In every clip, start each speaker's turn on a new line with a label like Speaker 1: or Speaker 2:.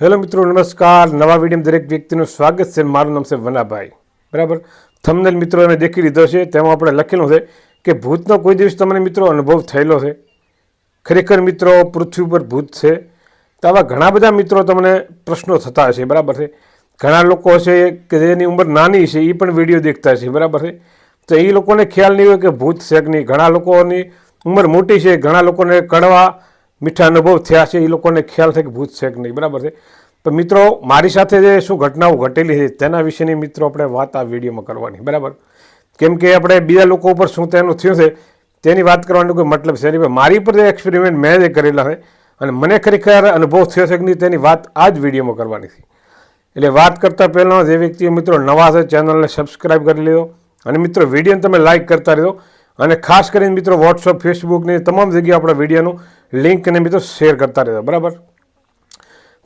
Speaker 1: Hello મિત્રો, નમસ્કાર. નવા વિડીયોમાં દરેક વ્યક્તિનું સ્વાગત છે. મારું નામ છે વનાભાઈ. બરાબર? થમનેલ મિત્રોને દેખી લીધો છે. તેમાં આપણે લખેલું છે કે, ભૂતનો કોઈ દિવસ તમને મિત્રો અનુભવ થયેલો છે? ખરેખર મિત્રો, પૃથ્વી પર ભૂત છે. તો આવા ઘણા બધા મિત્રો તમને પ્રશ્નો થતા હશે. બરાબર છે? ઘણા લોકો હશે કે જેની ઉંમર નાની છે એ પણ વીડિયો દેખતા હશે. બરાબર છે? તો એ લોકોને ખ્યાલ નહીં હોય કે ભૂત છે કે નહીં. ઘણા લોકોની ઉંમર મોટી છે. ઘણા લોકોને કડવા મીઠા અનુભવ થયા છે એ લોકોને ખ્યાલ છે કે ભૂત છે કે નહીં. બરાબર છે? તો મિત્રો, મારી સાથે જે શું ઘટનાઓ ઘટેલી છે તેના વિશેની મિત્રો આપણે વાત આ વિડીયોમાં કરવાની. બરાબર? કેમ કે આપણે બીજા લોકો ઉપર શું તેનું થયું છે તેની વાત કરવાનો કોઈ મતલબ છે નહીં. મારી પર જે એક્સપેરિમેન્ટ મેં જે કરેલા છે અને મને ખરેખર અનુભવ થયો છે કે નહીં તેની વાત આ જ વિડીયોમાં કરવાની છે. એટલે વાત કરતાં પહેલાં જે વ્યક્તિઓ મિત્રો નવા છે, ચેનલને સબસ્ક્રાઈબ કરી લેજો અને મિત્રો વિડીયોને તમે લાઇક કરતા રહેજો. અને ખાસ કરીને મિત્રો વોટ્સઅપ ફેસબુકની તમામ જગ્યાએ આપણા વિડીયોનું લિંક અને મિત્રો શેર કરતા રહેજો, બરાબર?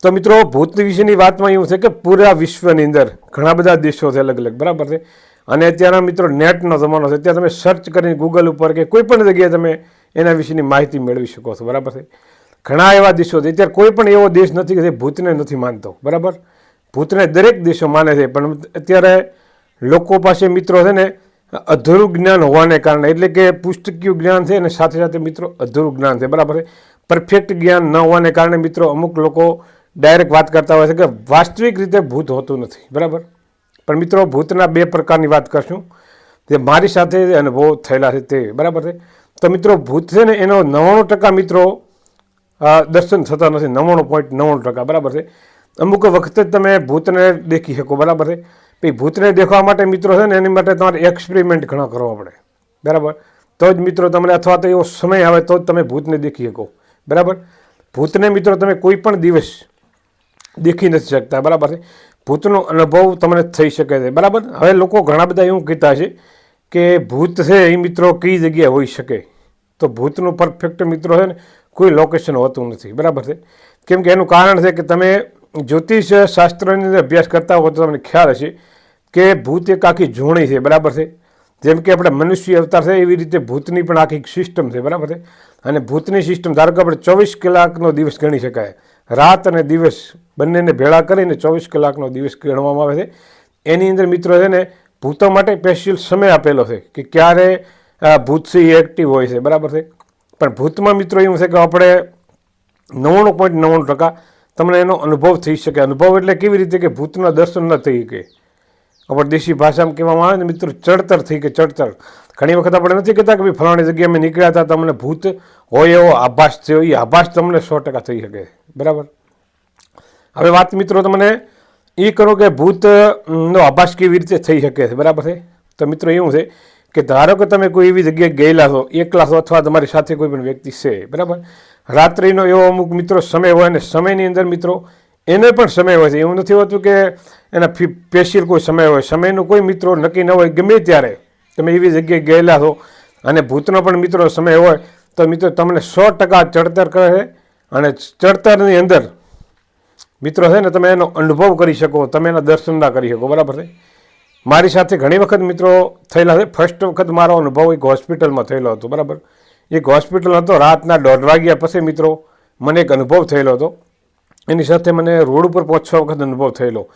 Speaker 1: તો મિત્રો ભૂત વિશેની વાતમાં એવું છે કે પૂરા વિશ્વની અંદર ઘણા બધા દેશો છે અલગ અલગ બરાબર છે? અને અત્યારના મિત્રો નેટનો જમાનો છે, ત્યાં તમે સર્ચ કરીને ગૂગલ ઉપર કે કોઈ પણ જગ્યાએ તમે એના વિશેની માહિતી મેળવી શકો છો, બરાબર છે? ઘણા એવા દેશો છે, અત્યારે કોઈ પણ એવો દેશ નથી કે જે ભૂતને નથી માનતો, બરાબર? ભૂતને દરેક દેશો માને છે, પણ અત્યારે લોકો પાસે મિત્રો છે ને અધૂરું જ્ઞાન હોવાને કારણે, એટલે કે પુસ્તકીય જ્ઞાન છે અને સાથે સાથે મિત્રો અધૂરું જ્ઞાન છે, બરાબર પરફેક્ટ જ્ઞાન ન હોવાને કારણે મિત્રો અમુક લોકો ડાયરેક્ટ વાત કરતા હોય છે કે વાસ્તવિક રીતે ભૂત હોતું નથી, બરાબર? પણ મિત્રો ભૂતના બે પ્રકારની વાત કરશું. જે મારી સાથે અનુભવ થયેલા છે તે, બરાબર છે? તો મિત્રો ભૂત છે ને એનો નવ્વાણું ટકા મિત્રો દર્શન થતા નથી, નવ્વાણું પોઈન્ટ નવ્વાણું ટકા, બરાબર છે? અમુક વખતે તમે ભૂતને દેખી શકો, બરાબર છે? પછી ભૂતને દેખવા માટે મિત્રો છે ને, એની માટે તમારે એક્સપેરિમેન્ટ ઘણા કરવા પડે. બરાબર? તો જ મિત્રો તમને, અથવા તો એવો સમય આવે તો જ તમે ભૂતને દેખી શકો. બરાબર? ભૂતને મિત્રો તમે કોઈ પણ દિવસ દેખી નથી શકતા, બરાબર છે? ભૂતનો અનુભવ તમને થઈ શકે છે, બરાબર? હવે લોકો ઘણા બધા એવું કહેતા છે કે ભૂત છે એ મિત્રો કઈ જગ્યાએ હોઈ શકે? તો ભૂતનું પરફેક્ટ મિત્રો છે ને, કોઈ લોકેશન હોતું નથી, બરાબર છે? કેમ કે એનું કારણ છે કે તમે જ્યોતિષ શાસ્ત્રની અંદર અભ્યાસ કરતા હો તો તમને ખ્યાલ હશે કે ભૂત એક આખી જોણી છે, બરાબર છે? જેમ કે આપણે મનુષ્ય અવતાર છે, એવી રીતે ભૂતની પણ આખી સિસ્ટમ છે, બરાબર છે? અને ભૂતની સિસ્ટમ ધારો કે આપણે ચોવીસ કલાકનો દિવસ ગણી શકાય. રાત અને દિવસ બંનેને ભેળા કરીને ચોવીસ કલાકનો દિવસ ગણવામાં આવે છે. એની અંદર મિત્રો છે ને, ભૂતો માટે સ્પેશિયલ સમય આપેલો છે કે ક્યારે ભૂતસિંહ એક્ટિવ હોય છે, બરાબર છે? પણ ભૂતમાં મિત્રો એવું છે કે આપણે નવ્વાણું પોઈન્ટ નવ્વાણું ટકા તમને એનો અનુભવ થઈ શકે. અનુભવ એટલે કેવી રીતે કે ભૂતના દર્શન ન થઈ શકે. આપણે દેશી ભાષામાં કહેવામાં આવે ને મિત્રો, ચડતર થઈ કે ચડતર. ઘણી વખત આપણે નથી કહેતા કે ભાઈ ફલાણી જગ્યાએ અમે નીકળ્યા હતા, તમને ભૂત હોય એવો આભાસ થયો એ આભાસ તમને સો ટકા થઈ શકે. બરાબર? હવે વાત મિત્રો તમને એ કરો કે ભૂતનો આભાસ કેવી રીતે થઈ શકે બરાબર છે? તો મિત્રો એવું છે કે ધારો કે તમે કોઈ એવી જગ્યાએ ગયેલા છો, એકલા છો અથવા તમારી સાથે કોઈ પણ વ્યક્તિ છે, બરાબર? રાત્રિનો એવો અમુક મિત્રો સમય હોય અને સમયની અંદર મિત્રો એને પણ સમય હોય છે. એવું નથી હોતું કે એના સ્પેશિયલ કોઈ સમય હોય. સમયનો કોઈ મિત્રો નક્કી ન હોય, ગમે ત્યારે તમે એવી જગ્યાએ ગયેલા છો અને ભૂતનો પણ મિત્રો સમય હોય, તો મિત્રો તમને સો ટકા ચડતર કરે છે અને ચડતરની અંદર મિત્રો છે ને તમે એનો અનુભવ કરી શકો, તમે એના દર્શન ના કરી શકો. બરાબર છે? મારી સાથે ઘણી વખત મિત્રો થયેલા છે. ફર્સ્ટ વખત મારો અનુભવ એક હોસ્પિટલમાં થયેલો હતો. બરાબર? એક હોસ્પિટલ હતો, રાતના દોઢ વાગ્યા પછી મિત્રો, મને એક અનુભવ થયેલો હતો. એની સાથે મને રોડ ઉપર પહોંચવા વખત અનુભવ થયેલો.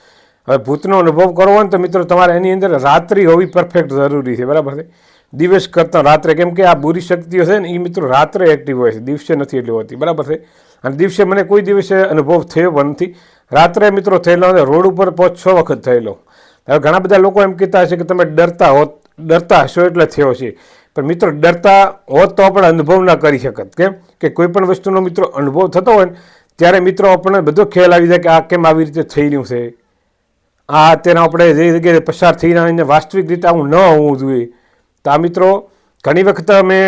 Speaker 1: હવે ભૂતનો અનુભવ કરવો હોય ને તો મિત્રો તમારે એની અંદર રાત્રિ હોવી પરફેક્ટ જરૂરી છે, બરાબર છે? દિવસ કરતાં રાત્રે, કેમ કે આ બુરી શક્તિઓ છે ને એ મિત્રો રાત્રે એક્ટિવ હોય છે, દિવસે નથી એટલી હોતી, બરાબર છે? અને દિવસે મને કોઈ દિવસે અનુભવ થયો પણ નથી. રાત્રે મિત્રો થયેલો અને રોડ ઉપર પાંચ છ વખત થયેલો. હવે ઘણા બધા લોકો એમ કહેતા હશે કે તમે ડરતા હો ડરતા હશો એટલે થયો છે. પણ મિત્રો ડરતા હોત તો આપણે અનુભવ ના કરી શકત, કેમ? કે કોઈ પણ વસ્તુનો મિત્રો અનુભવ થતો હોય ને, ત્યારે મિત્રો આપણને બધો ખ્યાલ આવી જાય કે આ કેમ આવી રીતે થઈ રહ્યું છે? આ અત્યારે આપણે જે જગ્યાએ પસાર થઈ રહ્યા એને વાસ્તવિક રીતે આવું ન હોવું જોઈએ. તો આ મિત્રો ઘણી વખત અમે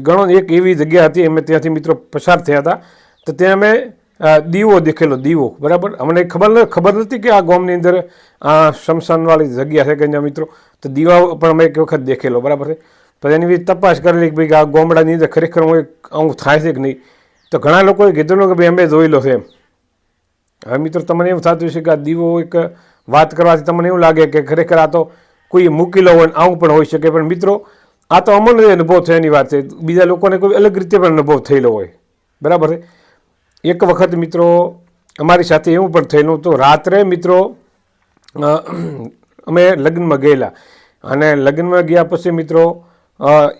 Speaker 1: ઘણો એક એવી જગ્યા હતી, અમે ત્યાંથી મિત્રો પસાર થયા હતા. તો ત્યાં અમે દીવો દેખેલો, દીવો, બરાબર? અમને ખબર ખબર નથી કે આ ગામની અંદર આ શમશાનવાળી જગ્યા છે અહીંયા મિત્રો? તો દીવા પણ અમે એક વખત દેખેલો, બરાબર છે? પછી એની તપાસ કરેલી કે ભાઈ આ ગામડાની અંદર ખરેખર હું આવું થાય છે કે નહીં? તો ઘણા લોકોએ કીધેલું કે ભાઈ અમે જોયેલો છે એમ. હવે મિત્રો, તમને એવું થતું છે કે આ દીવો એક વાત કરવાથી તમને એવું લાગે કે ખરેખર આ તો કોઈ મૂકેલો હોય આવું પણ હોઈ શકે. પણ મિત્રો, આ તો અમને અનુભવ થયાની વાત. છે બીજા લોકોને કોઈ અલગ રીતે પણ અનુભવ થયેલો હોય. બરાબર છે? એક વખત મિત્રો અમારી સાથે એવું પણ થયેલું તો રાત્રે મિત્રો અમે લગ્નમાં ગયેલા. અને લગ્નમાં ગયા પછી મિત્રો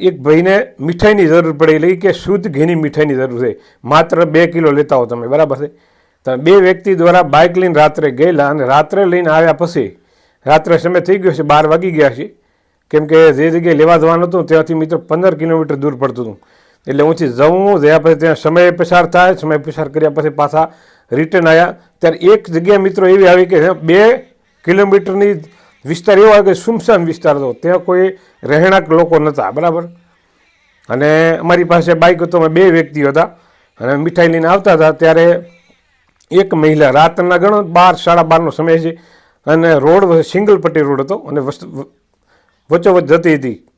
Speaker 1: એક ભાઈને મીઠાઈની જરૂર પડેલી કે શુદ્ધ ઘીની મીઠાઈની જરૂર છે. માત્ર બે કિલો લેતા હો તમે. બરાબર છે? તો બે વ્યક્તિ દ્વારા બાઇક લઈને રાત્રે ગયેલા અને રાત્રે લઈને આવ્યા પછી, રાત્રે સમય થઈ ગયો છે, બાર વાગી ગયા છે. કેમ કે જે જગ્યાએ લેવા જવાનું હતું ત્યાંથી મિત્રો પંદર કિલોમીટર દૂર પડતું હતું. એટલે ઊંચી જવું, જયા પછી ત્યાં સમય પસાર થાય, સમય પસાર કર્યા પછી પાછા રિટર્ન આવ્યા. ત્યારે એક જગ્યાએ મિત્રો એવી આવી કે બે કિલોમીટરની વિસ્તાર એવો આવ્યો કે સુમસાન વિસ્તાર હતો. ત્યાં કોઈ રહેણાંક લોકો નહોતા, બરાબર? અને અમારી પાસે બાઇક હતો, અમે બે વ્યક્તિઓ હતા. અને મીઠાઈ લઈને આવતા હતા. ત્યારે એક મહિલા, રાતના ગણો બાર, સાડા બારનો સમય છે. અને રોડ સિંગલ પટ્ટી રોડ હતો. અને વચ્ચોવચ્ચ જતી હતી.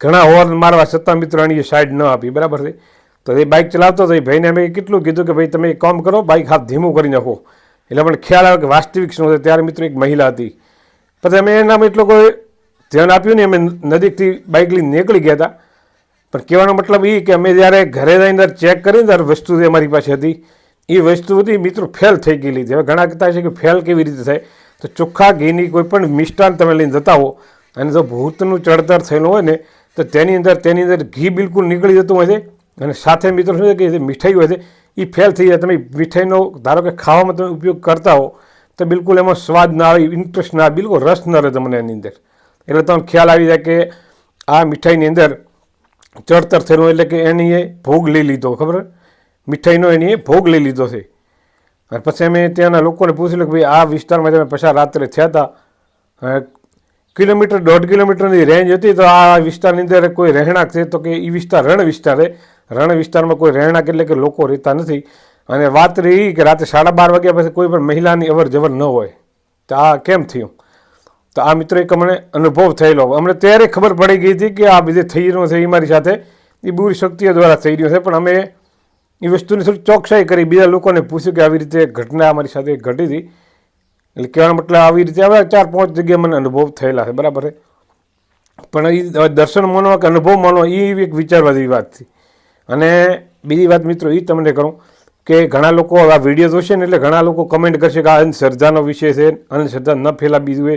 Speaker 1: ઘણા હોર્ન મારવા છતાં મિત્રો એની સાઈડ ન આપી, બરાબર છે? તો એ બાઇક ચલાવતો હતો એ ભાઈને અમે કેટલું કીધું કે ભાઈ, તમે એક કામ કરો બાઇક હાથ ધીમું કરી નાખો. એટલે મને ખ્યાલ આવે કે વાસ્તવિક શું છે ત્યારે મિત્રો એક મહિલા હતી. પછી અમે એનામાં એટલો કોઈ ધ્યાન આપ્યું નહીં. અમે નજીકથી બાઇક લઈને નીકળી ગયા હતા. પણ કહેવાનો મતલબ એ કે અમે જ્યારે ઘરે અંદર ચેક કરીને ત્યારે વસ્તુ જે અમારી પાસે હતી, એ વસ્તુ હતી, મિત્રો ફેલ થઈ ગયેલી હતી. હવે ઘણા કહેતા છે કે ફેલ કેવી રીતે થાય? તો ચોખ્ખા ઘીની કોઈ પણ મિષ્ટાન તમે લઈને જતા હો, અને જો ભૂતનું ચડતર થયેલું હોય ને તો તેની અંદર તેની અંદર ઘી બિલકુલ નીકળી જતું હોય છે. અને સાથે મિત્રો શું છે કે જે મીઠાઈ હોય છે એ ફેલ થઈ જાય. તમે મીઠાઈનો ધારો કે ખાવામાં તમે ઉપયોગ કરતા હો, તો બિલકુલ એમાં સ્વાદ ના આવે ઇન્ટરેસ્ટ ના આવે, બિલકુલ રસ ન રહે તમને એની અંદર. એટલે તમને ખ્યાલ આવી જાય કે આ મીઠાઈની અંદર ચડતર થયેલું એટલે કે એની ભોગ લઈ લીધો, ખબર? મીઠાઈનો એની ભોગ લઈ લીધો છે. અને પછી અમે ત્યાંના લોકોને પૂછ્યું કે ભાઈ, આ વિસ્તારમાં તમે પછા રાત્રે થયા હતા કિલોમીટર, દોઢ કિલોમીટરની રેન્જ હતી, તો આ વિસ્તારની અંદર કોઈ રહેણાંક છે? તો કે એ વિસ્તાર રણ વિસ્તાર. છે રણ વિસ્તારમાં કોઈ રહેણાંક એટલે કે લોકો રહેતા નથી. અને વાત રહી કે રાતે સાડા બાર વાગ્યા પછી કોઈ પણ મહિલાની અવર જવર ન હોય. તો આ કેમ થયું? તો આ મિત્રો એક અમને અનુભવ થયેલો. અમને ત્યારે ખબર પડી ગઈ હતી કે આ બધે થઈ રહ્યું છે એ મારી સાથે. એ બુરી શક્તિઓ દ્વારા થઈ રહ્યું છે. પણ અમે એ વસ્તુની થોડી ચોકસાઈ કરી. બીજા લોકોને પૂછ્યું કે આવી રીતે ઘટના અમારી સાથે ઘટી હતી. એટલે કહેવાનો મતલબ આવી રીતે હવે ચાર પાંચ જગ્યાએ મને અનુભવ થયેલા છે, બરાબર છે? પણ એ દર્શન માનવા કે અનુભવ માનવા એ એક વિચારવા જેવી વાત છે. અને બીજી વાત મિત્રો એ તમને કહું કે ઘણા લોકો આ વીડિયો જોશે ને એટલે ઘણા લોકો કમેન્ટ કરશે કે આ અંધશ્રદ્ધાનો વિષય છે અંધશ્રદ્ધા ન ફેલા બીજું એ.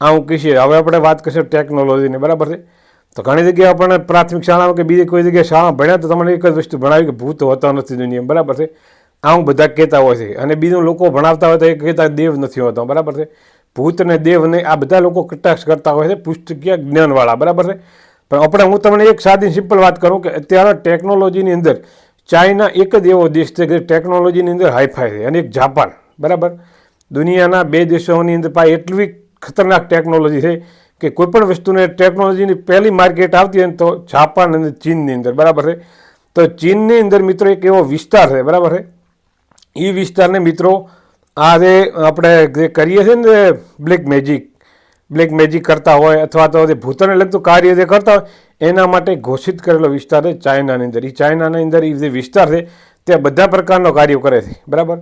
Speaker 1: આ હું કહીશે હવે આપણે વાત કરીશું ટેકનોલોજીની બરાબર છે? તો ઘણી જગ્યાએ આપણને પ્રાથમિક શાળામાં કે બીજી કોઈ જગ્યાએ શાળામાં ભણ્યા તો તમને એક જ વસ્તુ ભણાવી કે ભૂત હોતા નથી દુનિયા બરાબર છે? આવું બધા કહેતા હોય છે. અને બીજું લોકો ભણાવતા હોય તો એ કહેતા દેવ નથી હોતો. બરાબર છે? ભૂત અને દેવ ને આ બધા લોકો કટાક્ષ કરતા હોય છે, પુસ્તકીય જ્ઞાનવાળા. બરાબર છે? પણ આપણે હું તમને એક સાદી સિમ્પલ વાત કરું કે અત્યારે ટેકનોલોજીની અંદર ચાઇના એક જ એવો દેશ છે કે ટેકનોલોજીની અંદર હાઈફાઈ છે, અને એક જાપાન. બરાબર? દુનિયાના બે દેશોની અંદર પાસે એટલી ખતરનાક ટેકનોલોજી છે કે કોઈપણ વસ્તુને ટેકનોલોજીની પહેલી માર્કેટ આવતી હોય તો જાપાન અને ચીનની અંદર. બરાબર છે? તો ચીનની અંદર મિત્રો એક એવો વિસ્તાર છે. બરાબર છે? એ વિસ્તારને મિત્રો આ જે આપણે જે કરીએ છીએ ને બ્લેક મેજિક બ્લેક મેજિક કરતા હોય અથવા તો જે ભૂતને લગતું કાર્ય જે કરતા હોય, એના માટે ઘોષિત કરેલો વિસ્તાર છે ચાઇનાની અંદર. એ ચાઇનાની અંદર એ જે વિસ્તાર છે, ત્યાં બધા પ્રકારનો કાર્યો કરે છે. બરાબર?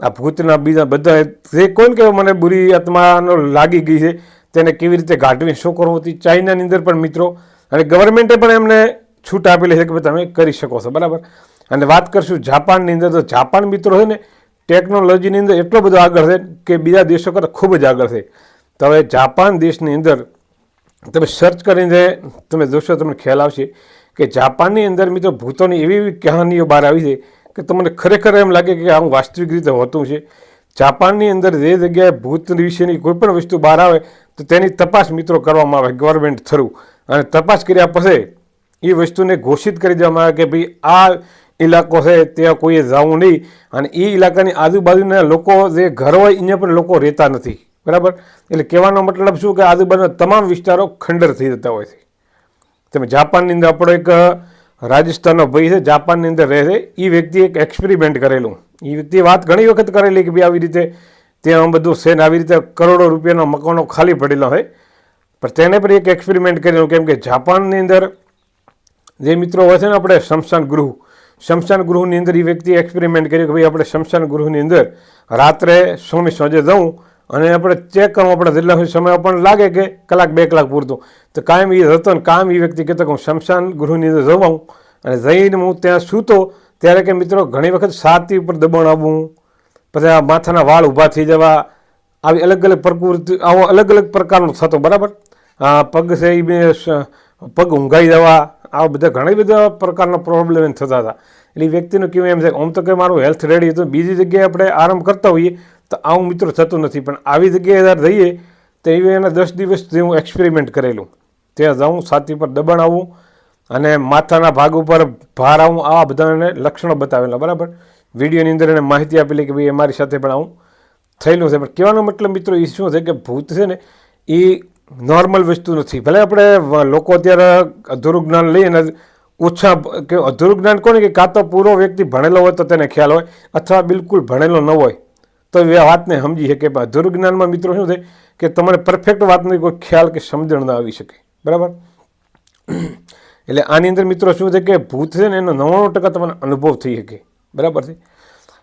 Speaker 1: આ ભૂતના બીજા બધા, જે કોણ કે મને બુરી આત્માનો લાગી ગઈ છે, તેને કેવી રીતે ગાંઠવી શું કરવું? હતી ચાઇનાની અંદર પણ મિત્રો, અને ગવર્મેન્ટે પણ એમને છૂટ આપેલી છે કે ભાઈ તમે કરી શકો છો. બરાબર? અને વાત કરશું જાપાનની અંદર તો જાપાન મિત્રો છે ને ટેકનોલોજીની અંદર એટલો બધો આગળ છે કે બીજા દેશો કરતાં ખૂબ જ આગળ છે. તો હવે જાપાન દેશની અંદર તમે સર્ચ કરીને તમે જોશો તમને ખ્યાલ આવશે કે જાપાનની અંદર મિત્રો ભૂતોની એવી એવી કહાનીઓ બહાર આવી છે કે તમને ખરેખર એમ લાગે કે આવું વાસ્તવિક રીતે હોતું છે. જાપાનની અંદર જે જગ્યાએ ભૂત વિશેની કોઈ પણ વસ્તુ બહાર આવે તો તેની તપાસ મિત્રો કરવામાં આવે ગવર્મેન્ટ થ્રુ અને તપાસ કર્યા પછી એ વસ્તુને ઘોષિત કરી દેવામાં આવે કે ભાઈ આ ઇલાકો છે, ત્યાં કોઈએ જવું નહીં. અને એ ઇલાકાની આજુબાજુના લોકો જે ઘર હોય અહીંયા પણ લોકો રહેતા નથી. બરાબર? એટલે કહેવાનો મતલબ શું કે આજુબાજુના તમામ વિસ્તારો ખંડર થઈ જતા હોય છે. તમે જાપાનની અંદર આપણો એક રાજસ્થાનનો ભાઈ છે, જાપાનની અંદર રહે છે. એ વ્યક્તિએ એક એક્સપેરિમેન્ટ કરેલું. એ વ્યક્તિએ વાત ઘણી વખત કરેલી કે ભાઈ આવી રીતે ત્યાં બધું છે ને આવી રીતે કરોડો રૂપિયાના મકાનો ખાલી પડેલા હોય. પણ તેને પણ એક એક્સપેરિમેન્ટ કરેલું કેમ કે જાપાનની અંદર જે મિત્રો હોય છે ને, આપણે શમશાન ગૃહ શમશાન ગૃહની અંદર એ વ્યક્તિએ એક્સપેરિમેન્ટ કર્યું કે ભાઈ આપણે શમશાન ગૃહની અંદર રાત્રે સોમી સાંજે જવું અને આપણે ચેક કરવું, આપણે જેટલા સમય આપણને લાગે કે કલાક, બે કલાક પૂરતું. તો કાયમ એ હતો ને કામ એ વ્યક્તિ કહેતો કે હું શમશાન ગૃહની અંદર જવાઉં અને જઈને હું ત્યાં સૂતો, ત્યારે કે મિત્રો ઘણી વખત છાતી ઉપર દબાણ આવવું, પછી આ માથાના વાળ ઊભા થઈ જવા, આવી અલગ અલગ પ્રકૃતિ, આવો અલગ અલગ પ્રકારનું થતો, બરાબર? પગ છે એ પગ ઊંઘાઈ જવા આવા બધા ઘણા બધા પ્રકારના પ્રોબ્લેમ થતા હતા. એટલે વ્યક્તિનું કેવું એમ છે આમ તો કે મારું હેલ્થ રેડી હતું, બીજી જગ્યાએ આપણે આરામ કરતા હોઈએ, તો આવું મિત્રો થતું નથી. પણ આવી જગ્યાએ જ્યારે જઈએ તો એના દસ દિવસથી હું એક્સપેરિમેન્ટ કરેલું. ત્યાં જાઉં, છાતી પર દબાણ આવું અને માથાના ભાગ ઉપર ભાર આવું, આવા બધાને લક્ષણો બતાવેલા. બરાબર? વિડીયોની અંદર એને માહિતી આપેલી કે ભાઈ અમારી સાથે પણ આવું થયેલું છે. પણ કહેવાનો મતલબ મિત્રો એ શું છે કે ભૂત છે ને એ નોર્મલ વસ્તુ નથી. ભલે આપણે લોકો અત્યારે અધૂરું જ્ઞાન લઈને ઓછા કે અધૂરું જ્ઞાન કોને કે કાં તો પૂરો વ્યક્તિ ભણેલો હોય તો તેને ખ્યાલ હોય અથવા બિલકુલ ભણેલો ન હોય. તો એ વાતને સમજી શકે. પણ અધૂરું જ્ઞાનમાં મિત્રો શું થાય કે તમારે પરફેક્ટ વાતનો કોઈ ખ્યાલ કે સમજણ ન આવી શકે. બરાબર? એટલે આની અંદર મિત્રો શું છે કે ભૂત છે ને એનો નવ્વાણું ટકા તમને અનુભવ થઈ શકે. બરાબર છે?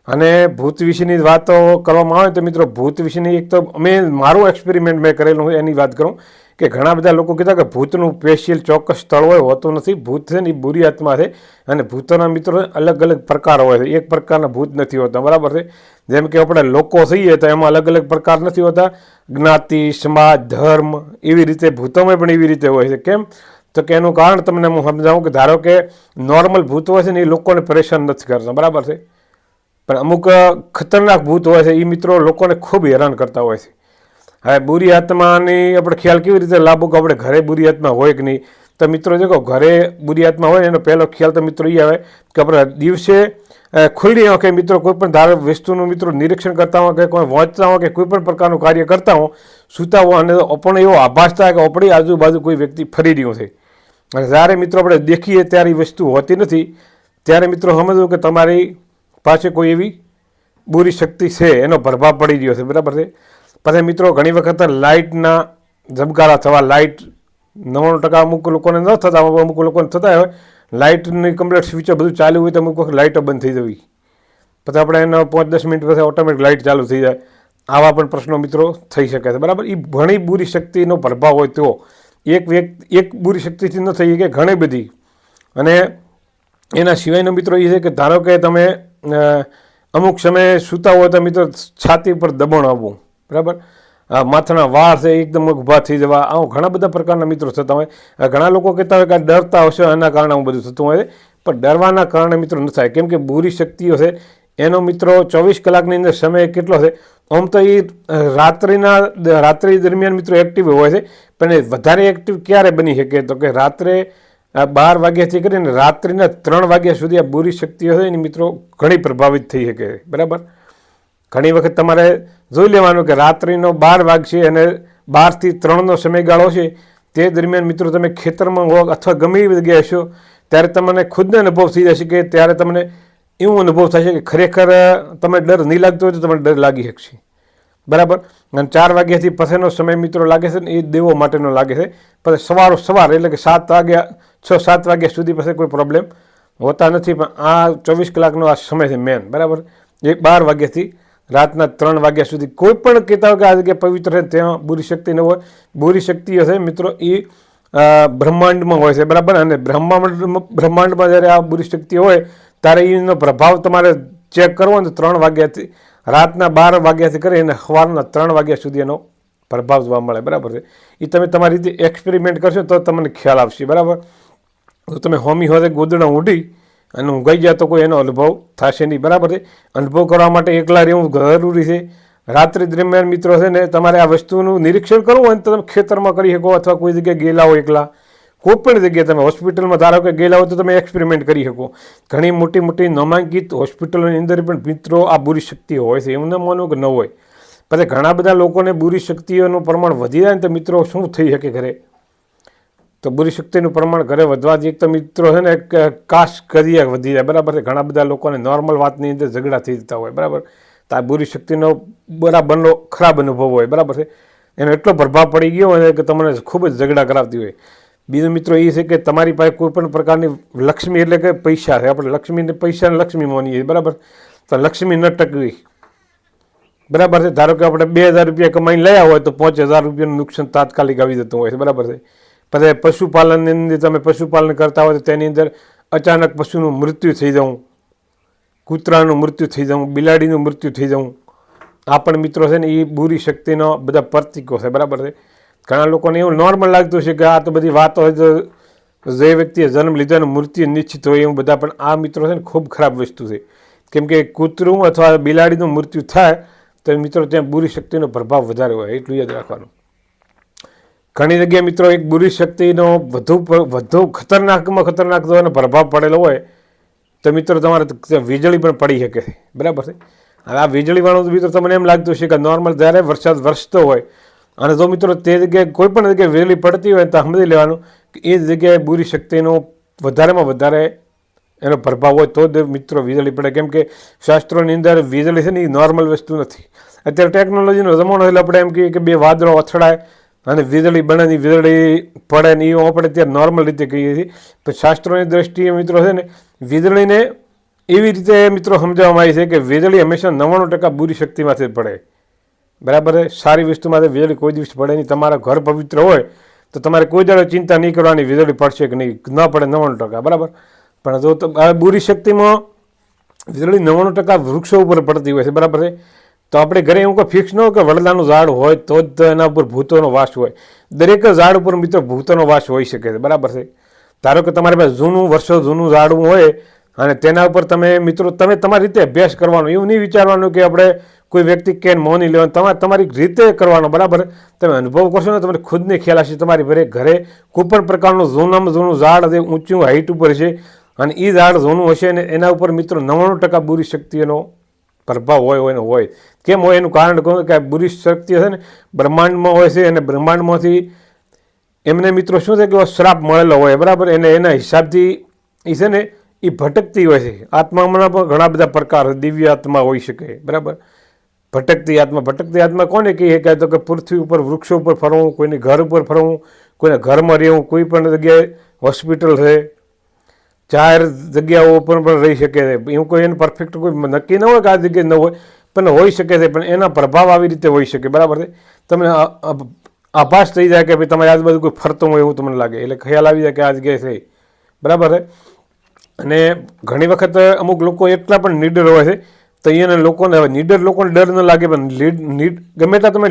Speaker 1: અને ભૂત વિશેની વાતો કરવામાં આવે તો મિત્રો ભૂત વિશેની એક તો અમે મારું એક્સપેરિમેન્ટ મેં કરેલું હોય એની વાત કરું કે ઘણા બધા લોકો કીધા કે ભૂતનું સ્પેશિયલ ચોક્કસ સ્થળ હોય, હોતું નથી. ભૂત છે ને એ બુરી આત્મા છે અને ભૂતોના મિત્રો અલગ અલગ પ્રકાર હોય છે. એક પ્રકારના ભૂત નથી હોતા. બરાબર છે? જેમ કે આપણે લોકો થઈએ તો એમાં અલગ અલગ પ્રકાર નથી હોતા. જ્ઞાતિ, સમાજ, ધર્મ એવી રીતે ભૂતોમાં પણ એવી રીતે હોય છે. કેમ? તો કે એનું કારણ તમને હું સમજાવું કે ધારો કે નોર્મલ ભૂત હોય છે ને એ લોકોને પરેશાન નથી કરતા. બરાબર છે? પણ અમુક ખતરનાક ભૂત હોય છે એ મિત્રો લોકોને ખૂબ હેરાન કરતા હોય છે. હવે બુરી આત્માની આપણે ખ્યાલ કેવી રીતે લાવવો કે આપણે ઘરે બુરી આત્મા હોય કે નહીં? તો મિત્રો જો ઘરે બુરી આત્મા હોય એનો પહેલો ખ્યાલ તો મિત્રો એ આવે કે આપણે દિવસે ખુલ્લી આંખે મિત્રો કોઈ પણ ધારો વસ્તુનું મિત્રો નિરીક્ષણ કરતા હોય કે કોઈ વાંચતા હોય કે કોઈ પણ પ્રકારનું કાર્ય કરતા હો સૂતા હોય અને આપણને એવો આભાસ થાય કે આપણી આજુબાજુ કોઈ વ્યક્તિ ફરી રહ્યો છે. અને જ્યારે મિત્રો આપણે દેખીએ ત્યારે એ વસ્તુ હોતી નથી, ત્યારે મિત્રો સમજવું કે તમારી પાસે કોઈ એવી બુરી શક્તિ છે, એનો પ્રભાવ પડી રહ્યો છે, બરાબર છે? પછી મિત્રો, ઘણી વખત લાઇટના ઝબકારા થવા, લાઇટ નવ્વાણું ટકા અમુક લોકોને ન થતા, અમુક લોકોને થતા હોય, લાઇટની કમ્પ્લેટ સ્વિચો બધું ચાલુ હોય તો અમુક વખત લાઇટો બંધ થઈ જવી. પછી આપણે એનો પાંચ દસ મિનિટ પછી ઓટોમેટિક લાઇટ ચાલુ થઈ જાય. આવા પણ પ્રશ્નો મિત્રો થઈ શકે છે, બરાબર? એ ઘણી બુરી શક્તિનો પ્રભાવ હોય તો એક વ્યક્તિ, એક બુરી શક્તિથી ન થઈ કે ઘણી બધી. અને એના સિવાયનો મિત્રો એ છે કે ધારો કે તમે અમુક સમયે સૂતા હોય તો મિત્રો છાતી પર દબાણ આવવું, બરાબર? માથાના વાળ છે એકદમ ઊભા થઈ જવા, આવું ઘણા બધા પ્રકારના મિત્રો થતા હોય. ઘણા લોકો કહેતા હોય કે ડરતા હશે એના કારણે આવું બધું થતું હોય છે. પણ ડરવાના કારણે મિત્રો ન થાય. કેમ કે બુરી શક્તિઓ છે. એનો મિત્રો ચોવીસ કલાકની અંદર સમય કેટલો છે? આમ તો એ રાત્રિના રાત્રિ દરમિયાન મિત્રો એક્ટિવ હોય છે. પણ એ વધારે એક્ટિવ ક્યારે બની શકે? તો કે રાત્રે આ બાર વાગ્યાથી કરીને રાત્રિના ત્રણ વાગ્યા સુધી આ બુરી શક્તિઓ હોય એની મિત્રો ઘણી પ્રભાવિત થઈ શકે. છે બરાબર? ઘણી વખત તમારે જોઈ લેવાનું કે રાત્રિનો બાર વાગ છે અને બારથી ત્રણનો સમયગાળો છે. તે દરમિયાન મિત્રો તમે ખેતરમાં હો અથવા ગમે એવી જગ્યાએ હશો, ત્યારે તમને ખુદને અનુભવ થઈ જશે કે ત્યારે તમને એવું અનુભવ થશે કે ખરેખર તમે ડર નહીં લાગતો હોય તો તમને ડર લાગી શકશે. બરાબર? અને ચાર વાગ્યાથી પછીનો સમય મિત્રો લાગે છે ને એ દેવો માટેનો લાગે છે. પછી સવારો સવાર એટલે કે સાત વાગ્યા છ સાત વાગ્યા સુધી પાસે કોઈ પ્રોબ્લેમ હોતા નથી, પણ આ ચોવીસ કલાકનો આ સમય છે મેન બરાબર? એક બાર વાગ્યાથી રાતના ત્રણ વાગ્યા સુધી કોઈ પણ કહેતા હોય કે આ જગ્યા પવિત્ર છે ત્યાં બુરી શક્તિ ન હોય. બુરી શક્તિ છે મિત્રો, એ બ્રહ્માંડમાં હોય છે, બરાબર? અને બ્રહ્માંડ બ્રહ્માંડમાં જ્યારે આ બુરી શક્તિ હોય, ત્યારે એનો પ્રભાવ તમારે ચેક કરવો ને ત્રણ વાગ્યાથી રાતના બાર વાગ્યાથી કરી અને સવારના ત્રણ વાગ્યા સુધી એનો પ્રભાવ જોવા મળે, બરાબર છે? એ તમે તમારી રીતે એક્સપેરિમેન્ટ કરશો તો તમને ખ્યાલ આવશે, બરાબર? તો તમે હોમી હોતે ગોદડા ઉડી અને ઊંઘાઈ ગયા તો કોઈ એનો અનુભવ થશે નહીં. બરાબર છે? અનુભવ કરવા માટે એકલા રહેવું જરૂરી છે. રાત્રિ દરમિયાન મિત્રો છે ને, તમારે આ વસ્તુનું નિરીક્ષણ કરવું હોય તો તમે ખેતરમાં કરી શકો અથવા કોઈ જગ્યાએ ગયેલા હો એકલા. કોઈ પણ જગ્યાએ તમે હોસ્પિટલમાં, ધારો કે ગયેલા હોય તો તમે એક્સપેરિમેન્ટ કરી શકો. ઘણી મોટી મોટી નામાંકિત હોસ્પિટલોની અંદર પણ મિત્રો આ બુરી શક્તિઓ હોય છે. એવું ન માનો કે ન હોય. પછી ઘણા બધા લોકોને બુરી શક્તિઓનું પ્રમાણ વધી જાય ને તો મિત્રો શું થઈ શકે ઘરે? તો બુરી શક્તિનું પ્રમાણ ઘરે વધવા એક તો મિત્રો છે ને કાશ કરીએ વધી જાય. બરાબર છે? ઘણા બધા લોકોને નોર્મલ વાતની અંદર ઝઘડા થઈ જતા હોય. બરાબર? તો આ બુરી શક્તિનો બરાબરનો ખરાબ અનુભવ હોય. બરાબર છે? એનો એટલો પ્રભાવ પડી ગયો હોય કે તમને ખૂબ જ ઝઘડા કરાવતી હોય. બીજો મિત્રો એ છે કે તમારી પાસે કોઈ પણ પ્રકારની લક્ષ્મી એટલે કે પૈસા છે. આપણે લક્ષ્મીને પૈસાને લક્ષ્મી માનીએ બરાબર? તો લક્ષ્મી ન ટકવી. બરાબર છે? ધારો કે આપણે બે હજાર રૂપિયા કમાઈને લયા હોય તો પાંચ હજાર રૂપિયાનું નુકસાન તાત્કાલિક આવી જતું હોય છે. બરાબર છે? પછી પશુપાલનની અંદર તમે પશુપાલન કરતા હોય તો તેની અંદર અચાનક પશુનું મૃત્યુ થઈ જવું, કૂતરાનું મૃત્યુ થઈ જવું, બિલાડીનું મૃત્યુ થઈ જવું. આ પણ મિત્રો છે ને એ બુરી શક્તિનો બધા પ્રતિકો છે, બરાબર છે? ઘણા લોકોને એવું નોર્મલ લાગતું છે કે આ તો બધી વાતો હોય તો જે વ્યક્તિએ જન્મ લીધાનું મૃત્યુ નિશ્ચિત હોય એવું બધા, પણ આ મિત્રો છે ને ખૂબ ખરાબ વસ્તુ છે. કેમ કે કૂતરું અથવા બિલાડીનું મૃત્યુ થાય તો મિત્રો ત્યાં બુરી શક્તિનો પ્રભાવ વધારે હોય, એટલું યાદ રાખવાનું. ઘણી જગ્યાએ મિત્રો એક બુરી શક્તિનો વધુ વધુ ખતરનાકમાં ખતરનાક જો પ્રભાવ પડેલો હોય, તો મિત્રો તમારે વીજળી પણ પડી શકે છે. બરાબર છે? હવે આ વીજળીવાળું મિત્રો તમને એમ લાગતું છે કે નોર્મલ જ્યારે વરસાદ વરસતો હોય, અને જો મિત્રો તે જગ્યાએ કોઈ પણ જગ્યાએ વીજળી પડતી હોય તો સમજી લેવાનું કે એ જગ્યાએ બુરી શક્તિનો વધારેમાં વધારે એનો પ્રભાવ હોય, તો જ મિત્રો વીજળી પડે. કેમ કે શાસ્ત્રોની અંદર વીજળી છે ને એ નોર્મલ વસ્તુ નથી. અત્યારે ટેકનોલોજીનો જમાનો એટલે આપણે એમ કહીએ કે બે વાદળો અથડાય અને વીજળી બને વીજળી પડે ને એવું આપણે ત્યાં નોર્મલ રીતે કહીએ છીએ. પણ શાસ્ત્રોની દ્રષ્ટિએ મિત્રો છે ને, વીજળીને એવી રીતે મિત્રો સમજાવવામાં આવી છે કે વીજળી હંમેશા નવ્વાણું ટકા બુરી શક્તિમાંથી પડે. બરાબર સારી વસ્તુમાંથી વીજળી કોઈ દિવસ પડે નહીં. તમારા ઘર પવિત્ર હોય તો તમારે કોઈ દાડો ચિંતા નહીં કરવાની વીજળી પડશે કે નહીં. ન પડે નવ્વાણું ટકા. બરાબર? પણ જો બુરી શક્તિમાં વીજળી નવ્વાણું ટકા વૃક્ષો ઉપર પડતી હોય છે. બરાબર છે? તો આપણે ઘરે એવું કોઈ ફિક્સ ન હોય કે વડલાનું ઝાડ હોય તો જ એના ઉપર ભૂતોનો વાસ હોય. દરેક ઝાડ ઉપર મિત્રો ભૂતોનો વાસ હોઈ શકે છે. બરાબર છે? ધારો કે તમારી પાસે જૂનું, વર્ષો જૂનું ઝાડવું હોય અને તેના ઉપર તમે મિત્રો, તમે તમારી રીતે અભ્યાસ કરવાનો, એવું નહીં વિચારવાનું કે આપણે કોઈ વ્યક્તિ કેન મોની લેવાનું. તમારે તમારી રીતે કરવાનો, બરાબર? તમે અનુભવ કરશો ને તમને ખુદને ખ્યાલ હશે તમારી ઘરે ઘરે કોઈ પણ પ્રકારનું જૂનામાં જૂનું ઝાડ જે ઊંચું હાઈટ ઉપર છે અને એ ઝાડ જૂનું હશે ને એના ઉપર મિત્રો નવ્વાણું ટકા બુરી શક્તિઓનો પ્રભાવ હોય હોય હોય. કેમ હોય એનું કારણ કહું કે બુરી શક્તિ છે ને, બ્રહ્માંડમાં હોય છે અને બ્રહ્માંડમાંથી એમને મિત્રો શું છે કે શ્રાપ મળેલો હોય, બરાબર? એને એના હિસાબથી એ છે ને એ ભટકતી હોય છે. આત્મામાં પણ ઘણા બધા પ્રકાર દિવ્ય આત્મા હોઈ શકે, બરાબર? ભટકતી આત્મા ભટકતી આત્મા કોને કહીએ? કહે તો કે પૃથ્વી ઉપર, વૃક્ષો ઉપર ફરવું, કોઈને ઘર ઉપર ફરવું, કોઈને ઘરમાં રહેવું, કોઈ પણ જગ્યાએ હોસ્પિટલ છે, જાહેર જગ્યાઓ ઉપર પણ રહી શકે એવું કોઈ એને પરફેક્ટ કોઈ નક્કી ન હોય કે આ જગ્યાએ ન હોય. પણ હોઈ શકે છે, પણ એના પ્રભાવ આવી રીતે હોઈ શકે, બરાબર છે? તમને આભાસ થઈ જાય કે ભાઈ તમારી આજુબાજુ કોઈ ફરતો હોય એવું તમને લાગે, એટલે ખ્યાલ આવી જાય કે આ જગ્યાએ છે. બરાબર છે? અને ઘણી વખત અમુક લોકો એટલા પણ નીડર હોય છે, તો એને લોકોને હવે નીડર લોકોને ડર ન લાગે, પણ લીડ નીડ ગમે ત્યાં તમે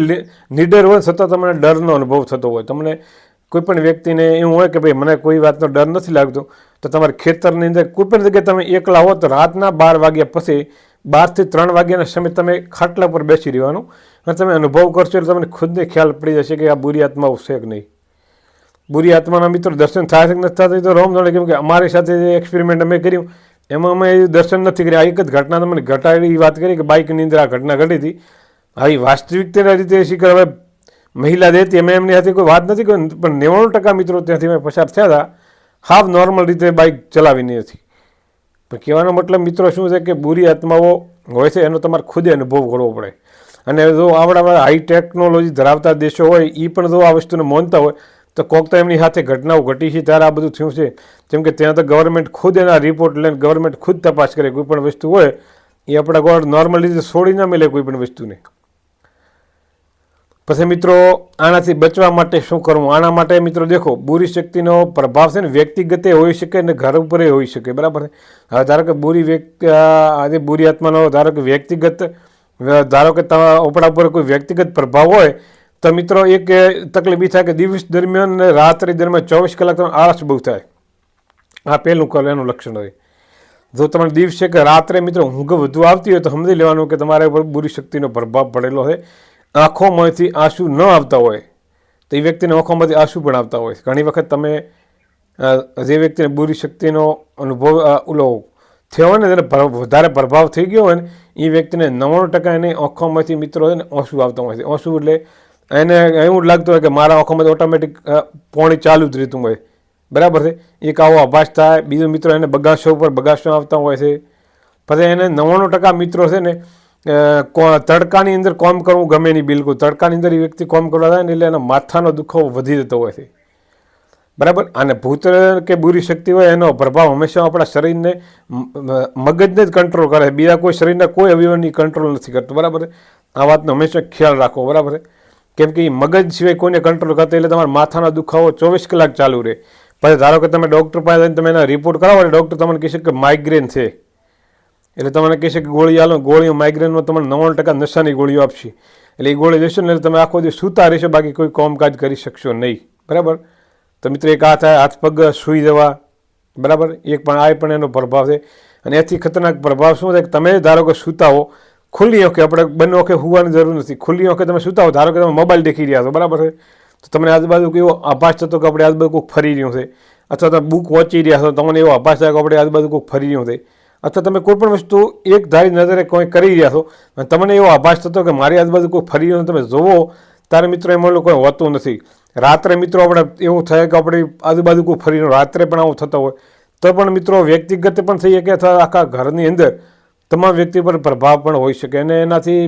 Speaker 1: નીડર હોય છતાં તમને ડરનો અનુભવ થતો હોય. તમને કોઈ પણ વ્યક્તિને એવું હોય કે ભાઈ મને કોઈ વાતનો ડર નથી લાગતો, તો તમારે ખેતરની અંદર કોઈ પણ જગ્યાએ તમે એકલા હો તો રાતના બાર વાગ્યા પછી બારથી ત્રણ વાગ્યાના સમય તમે ખાટલા પર બેસી રહેવાનું અને તમે અનુભવ કરશો એટલે તમને ખુદને ખ્યાલ પડી જશે કે આ બુરી આત્માઓ છે કે નહીં. બુરી આત્માના મિત્રો દર્શન થાય છે કે નથી થતા તો રોમ જાણે કેમ કે અમારી સાથે જે એક્સપેરિમેન્ટ અમે કર્યું, એમાં અમે દર્શન નથી કર્યા. એક જ ઘટના તમને ઘટાડી વાત કરી કે બાઇકની અંદર આ ઘટના ઘટી હતી. આવી વાસ્તવિકતાના રીતે શીખર હવે મહિલા દેતી, અમે એમની સાથે કોઈ વાત નથી કરી, પણ નેવાણું ટકા મિત્રો ત્યાંથી અમે પસાર થયા હતા. હાફ નોર્મલ રીતે બાઇક ચલાવીની હતી. પણ કહેવાનો મતલબ મિત્રો શું છે કે બુરી આત્માઓ હોય છે, એનો તમારે ખુદે અનુભવ કરવો પડે. અને જો આપણા હાઈ ટેકનોલોજી ધરાવતા દેશો હોય એ પણ જો આ વસ્તુને માનતા હોય, તો કોક તો એમની સાથે ઘટનાઓ ઘટી છે, ત્યારે આ બધું થયું છે. જેમ કે ત્યાં તો ગવર્મેન્ટ ખુદ એના રિપોર્ટ લઈને ગવર્મેન્ટ ખુદ તપાસ કરે, કોઈ પણ વસ્તુ હોય, એ આપણા ગોળ નોર્મલ છોડી ના મળે કોઈ પણ વસ્તુને. પછી મિત્રો, આનાથી બચવા માટે શું કરવું? આના માટે મિત્રો દેખો, બુરી શક્તિનો પ્રભાવ છે ને વ્યક્તિગતે હોઈ શકે અને ઘર ઉપર હોઈ શકે, બરાબર હવે ધારો કે બુરી વ્યક્તિ આજે બુરી આત્માનો, ધારો કે વ્યક્તિગત ધારો કે તમારા આપણા ઉપર કોઈ વ્યક્તિગત પ્રભાવ હોય, તો મિત્રો એક તકલીફ એ થાય કે દિવસ દરમિયાન રાત્રિ દરમિયાન ચોવીસ કલાક તમને આળસ બહુ થાય. આ પહેલું કલ એનું લક્ષણ હોય. જો તમને દિવસે કે રાત્રે મિત્રો ઊંઘ વધુ આવતી હોય તો સમજી લેવાનું કે તમારા ઉપર બુરી શક્તિનો પ્રભાવ પડેલો છે. આંખોમાંથી આંસુ ન આવતા હોય, તો એ વ્યક્તિને આંખોમાંથી આંસુ પણ આવતા હોય ઘણી વખત તમે જે વ્યક્તિને બુરી શક્તિનો અનુભવ ઓલો થયો હોય ને તેને વધારે પ્રભાવ થઈ ગયો હોય ને, એ વ્યક્તિને નવ્વાણું ટકા એની આંખોમાંથી મિત્રો છે ને, આંસુ આવતા હોય છે. આંસુ એટલે એને એવું લાગતું હોય કે મારા આંખોમાંથી ઓટોમેટિક પોણી ચાલુ જ રહેતું હોય. બરાબર છે? એક આવો આભાસ થાય, બીજો મિત્રો એને બગાસો ઉપર બગાસો આવતા હોય છે. પછી એને નવ્વાણું ટકા મિત્રો છે ને તડકાની અંદર કોમ કરવું ગમે નહીં બિલકુલ. તડકાની અંદર એ વ્યક્તિ કોમ કરવા જાય ને એટલે એનો માથાનો દુખાવો વધી જતો હોય છે. બરાબર? અને ભૂત કે બુરી શક્તિ હોય એનો પ્રભાવ હંમેશા આપણા શરીરને મગજને જ કંટ્રોલ કરે. બીજા કોઈ શરીરના કોઈ અવયવની કંટ્રોલ નથી કરતો. બરાબર? આ વાતનો હંમેશા ખ્યાલ રાખો. બરાબર? કેમ કે મગજ સિવાય કોઈને કંટ્રોલ કરતા એટલે તમારા માથાનો દુખાવો ચોવીસ કલાક ચાલુ રહે. પછી ધારો કે તમે ડૉક્ટર પાસે તમે એના રિપોર્ટ કરાવો અને ડૉક્ટર તમને કહેશે કે માઇગ્રેન છે. એટલે તમને કહેશે કે ગોળી આલો, ગોળીઓ માઇગ્રેનમાં તમને નવ્વાણું ટકા નશાની ગોળીઓ આપશે. એટલે એ ગોળી લેશો ને એટલે તમે આખો દિવસ સૂતા રહેશો, બાકી કોઈ કામકાજ કરી શકશો નહીં. બરાબર? તો મિત્રો એક આ થાય હાથ પગ સૂઈ જવા. બરાબર? એક પણ આ પણ એનો પ્રભાવ છે. અને એથી ખતરનાક પ્રભાવ શું છે કે તમે ધારો કે સૂતા હો, ખુલ્લી આંખે આપણે બંને આંખે હોવાની જરૂર નથી. ખુલ્લી આંખે તમે સૂતા હો, ધારો કે તમે મોબાઈલ દેખી રહ્યા છો, બરાબર છે? તો તમને આજુબાજુ કેવો આભાસ થતો કે આપણે આજુબાજુ કોઈક ફરી રહ્યું છે? અથવા તમે બુક વાંચી રહ્યા છો, તમને એવો આભાસ થાય કે આપણે આજુબાજુ કોઈક ફરી રહ્યું છે? અથવા તમે કોઈ પણ વસ્તુ એક ધારી નજરે કોઈ કરી રહ્યા છો, અને તમને એવો આભાસ થતો કે મારી આજુબાજુ કોઈ ફરી રહ્યું તમે જોવો તારે મિત્રો એમાં કોઈ હોતું નથી. રાત્રે મિત્રો આપણે એવું થાય કે આપણી આજુબાજુ કોઈ ફરી રાત્રે પણ આવું થતો હોય, તો પણ મિત્રો વ્યક્તિગત પણ થઈ શકે અથવા આખા ઘરની અંદર તમામ વ્યક્તિ પર પ્રભાવ પણ હોઈ શકે. અને એનાથી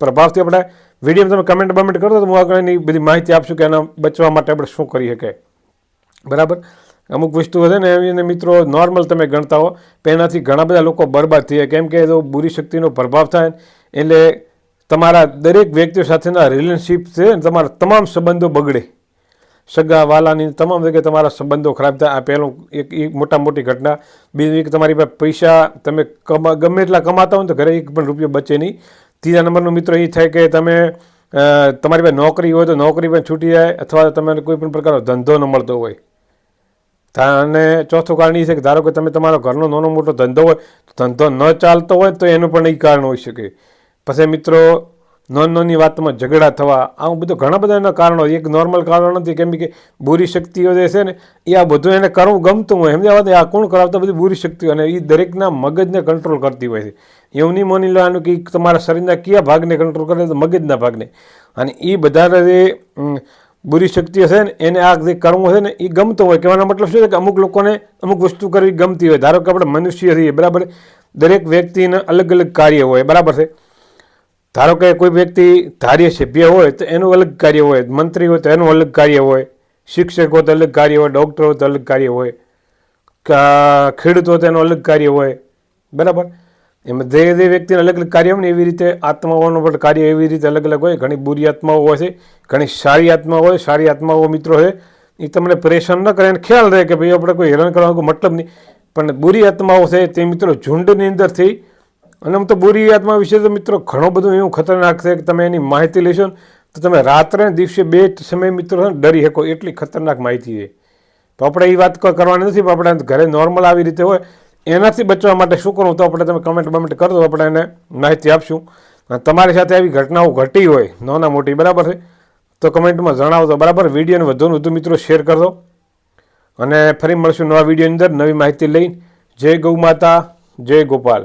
Speaker 1: પ્રભાવથી આપણે વીડિયો તમે કમેન્ટ બમેન્ટ કરો તો હું આગળ એની બધી માહિતી આપશું કે એના બચવા માટે આપણે શું કરી શકાય બરાબર? અમુક વસ્તુઓ છે ને એને મિત્રો નોર્મલ તમે ગણતા હો. એનાથી ઘણા બધા લોકો બરબાદ થઈ જાય કેમ કે જો બુરી શક્તિનો પ્રભાવ થાય એટલે તમારા દરેક વ્યક્તિઓ સાથેના રિલેશનશીપ છે ને તમારા તમામ સંબંધો બગડે. સગા, વાલાની તમામ જગ્યાએ તમારા સંબંધો ખરાબ થાય. આ પહેલું એક એક મોટા મોટી ઘટના. બીજું એક તમારી પાસે પૈસા તમે કમા, ગમે એટલા કમાતા હોય ને તો ઘરે એક પણ રૂપિયો બચે નહીં. ત્રીજા નંબરનો મિત્રો એ થાય કે તમે તમારી પાસે નોકરી હોય તો નોકરી પણ છૂટી જાય અથવા તમને કોઈ પણ પ્રકારનો ધંધો ન મળતો હોય. અને ચોથું કારણ એ છે કે ધારો કે તમે તમારો ઘરનો નાનો મોટો ધંધો હોય, તો ધંધો ન ચાલતો હોય તો એનું પણ એ કારણ હોઈ શકે. પછી મિત્રો નાની નાની વાતમાં ઝઘડા થવા, આવું બધું ઘણા બધા એના કારણો એક નોર્મલ કારણ નથી, કેમ કે બુરી શક્તિઓ જે છે ને, એ આ બધું એને કરવું ગમતું હોય. સમજાવવા આ કોણ કરાવતા બધી બુરી શક્તિઓ અને એ દરેકના મગજને કંટ્રોલ કરતી હોય છે. એવું નહીં માની લેવાનું કે તમારા શરીરના કયા ભાગને કંટ્રોલ કરે તો મગજના ભાગને. અને એ બધા બુરી શક્તિઓ છે ને, એને આ જે કરવું છે ને, એ ગમતું હોય. કહેવાનો મતલબ શું છે કે અમુક લોકોને અમુક વસ્તુ કરવી ગમતી હોય. ધારો કે આપણે મનુષ્ય છીએ, બરાબર? દરેક વ્યક્તિના અલગ અલગ કાર્ય હોય, બરાબર છે? ધારો કે કોઈ વ્યક્તિ ધાર્ય સભ્ય હોય, તો એનું અલગ કાર્ય હોય. મંત્રી હોય, તો એનું અલગ કાર્ય હોય. શિક્ષક હોય, તો અલગ કાર્ય હોય. ડૉક્ટર હોય, તો અલગ કાર્ય હોય. ખેડૂત હોય, તો એનું અલગ કાર્ય હોય. બરાબર? એમાં જે જે વ્યક્તિને અલગ અલગ કાર્ય હોય ને એવી રીતે આત્માઓનું પણ કાર્ય એવી રીતે અલગ અલગ હોય. ઘણી બુરી આત્માઓ હોય છે, ઘણી સારી આત્માઓ હોય, સારી આત્માઓ મિત્રો હોય એ તમને પરેશાન ન કરે અને ખ્યાલ રહે કે ભાઈ આપણે કોઈ હેરાન કરવાનો કોઈ મતલબ નહીં. પણ બુરી આત્માઓ છે તે મિત્રો ઝુંડની અંદરથી, અને આમ તો બુરી આત્મા વિશે તો મિત્રો ઘણું બધું એવું ખતરનાક છે કે તમે એની માહિતી લેશો ને તો તમે રાત્રે દિવસે બે સમય મિત્રો ડરી શકો. એટલી ખતરનાક માહિતી છે. તો આપણે એ વાત કરવાની નથી, પણ આપણે ઘરે નોર્મલ આવી રીતે હોય એનાથી બચવા માટે શું કરવું તો આપણે તમે કમેન્ટ બમેન્ટ કરો તો આપણે એને માહિતી આપશું. તમારી સાથે આવી ઘટનાઓ ઘટી હોય, નાના મોટી બરાબર છે, તો કમેન્ટમાં જણાવજો બરાબર. વિડીયોને વધુને વધુ મિત્રો શેર કરજો. અને ફરી મળશું નવા વિડીયોની અંદર નવી માહિતી લઈ જય ગૌ માતા, જય ગોપાલ.